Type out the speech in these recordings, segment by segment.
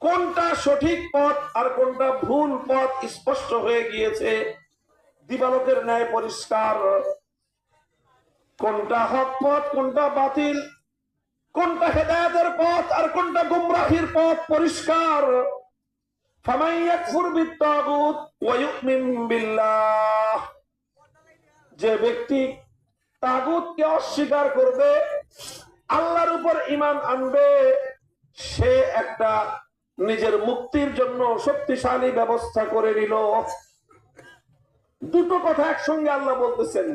কোনটা সঠিক পথ আর কোনটা ভুল পথ স্পষ্ট হয়ে গিয়েছে? দিবালোকের ন্যায় পরিষ্কার। কোনটা হক পথ, কোনটা বাতিল? কোনটা হেদায়েতের পথ আর কোনটা গুমরাহির পথ পরিষ্কার? যে ব্যক্তি তাগুতকে অস্বীকার করবে আল্লাহর উপর ইমান আনবে, সে একটা নিজের মুক্তির জন্য শক্তিশালী ব্যবস্থা করে নিল। দুটো কথা একসঙ্গে আল্লাহ বলতেছেন।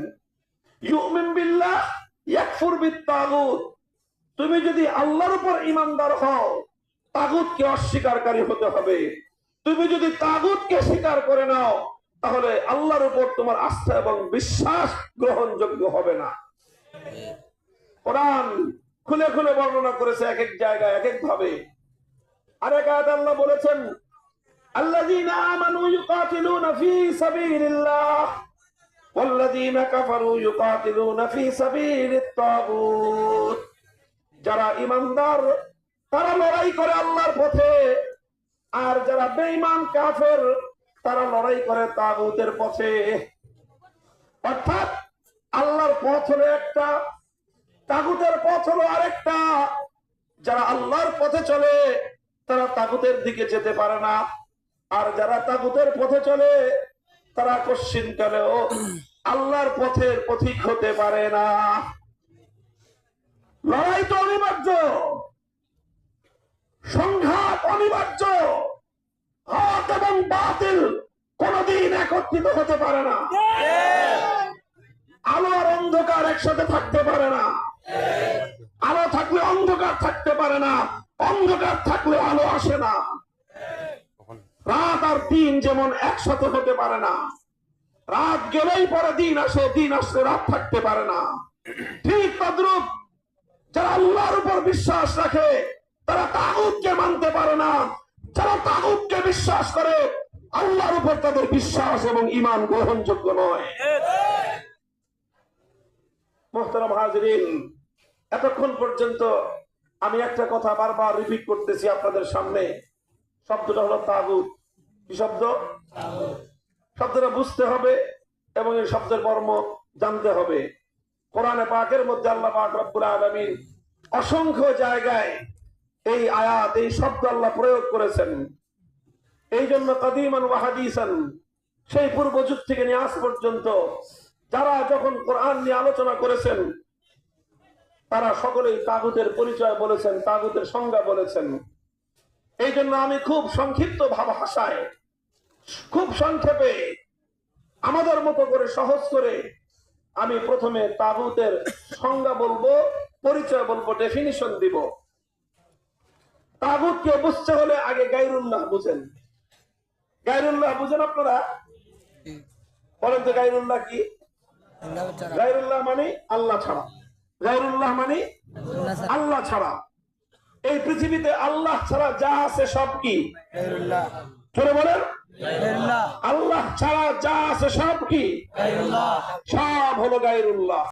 তুমি যদি আল্লাহর উপর ইমানদার হও, তাগুতকে অস্বীকারী হতে হবে। তুমি যদি তাগুতকে স্বীকার করে নাও, তাহলে আল্লাহর উপর তোমার আস্থা এবং বিশ্বাস গ্রহণযোগ্য হবে না। কোরআন খুলে খুলে বর্ণনা করেছে এক এক জায়গায় এক এক ভাবে আরেক আয়াত আল্লাহ বলেছেন যারা ইমানদার তারা লড়াই করে আল্লাহর পথে। আর যারা বেঈমান, কাফের, তারা লড়াই করে তাগুতের পথে। অর্থাৎ আল্লাহর পথ হলো একটা, তাগুতের পথ হলো আরেকটা যারা আল্লাহর পথে চলে তারা তাগুতের দিকে যেতে পারে না। আর যারা তাগুতের পথে চলে তারা কশ্চিন কালেও আল্লাহর পথের পথিক হতে পারে না। লড়াই তো অনিবার্য। সংঘাত অনিবার্য। হক এবং বাতিল কোনদিন একত্রিত হতে পারে না। আলো আর অন্ধকার একসাথে থাকতে পারে না। অন্ধকার থাকতে পারে না অন্ধকার থাকলে আলো আসে না। রাত আর দিন যেমন একসাথে হতে পারে না রাত গেলেই পরে দিন আসে দিন আসলে রাত থাকতে পারে না। ঠিক তদ্রুপ যারা আল্লাহর উপর বিশ্বাস রাখে তারা তাগুতকে মানতে পারে না। যারা তাগুতকে বিশ্বাস করে আল্লাহর উপর তাদের বিশ্বাস এবং ইমান গ্রহণযোগ্য নয়। মোহতারাম হাজরিন এতক্ষণ পর্যন্ত আমি একটা কথা বারবার রিপিট করতেছি আপনাদের সামনে। শব্দটা হলো তাগুত। কি শব্দ? শব্দটা বুঝতে হবে এবং এই শব্দের মর্ম জানতে হবে। কোরআনে পাকের মধ্যে আল্লাহ পাক রব্বুল আলামিন অসংখ্য জায়গায় এই আয়াত এই শব্দ আল্লাহ প্রয়োগ করেছেন। এই জন্য কাদিমান ওয়াহাদিসান সেই পূর্ব যুগ থেকে নিয়ে আজ পর্যন্ত যারা যখন কোরআন নিয়ে আলোচনা করেছেন তারা সকলেই তাগুতের পরিচয় বলেছেন তাগুতের সংজ্ঞা বলেছেন। এই জন্য আমি খুব সংক্ষিপ্ত ভাব ভাষায় খুব সংক্ষেপে আমাদের মতো করে সহজ করে আমি প্রথমে তাগুতের সংজ্ঞা বলব পরিচয় বলব ডেফিনিশন দিব। তাগুতকে বুঝতে হলে আগে গাইরুল্লাহ বুঝেন। গাইরুল্লাহ বুঝেন আপনারা? বলেন তো গাইরুল্লাহ কি? গাইরুল্লাহ মানে আল্লাহ ছাড়া। গাইরুল্লাহ মানে আল্লাহ ছাড়া। এই পৃথিবীতে আল্লাহ ছাড়া যা আছে সব কি? বলেন। আল্লাহ ছাড়া যা আছে সব কি? সব হলো গাইরুল্লাহ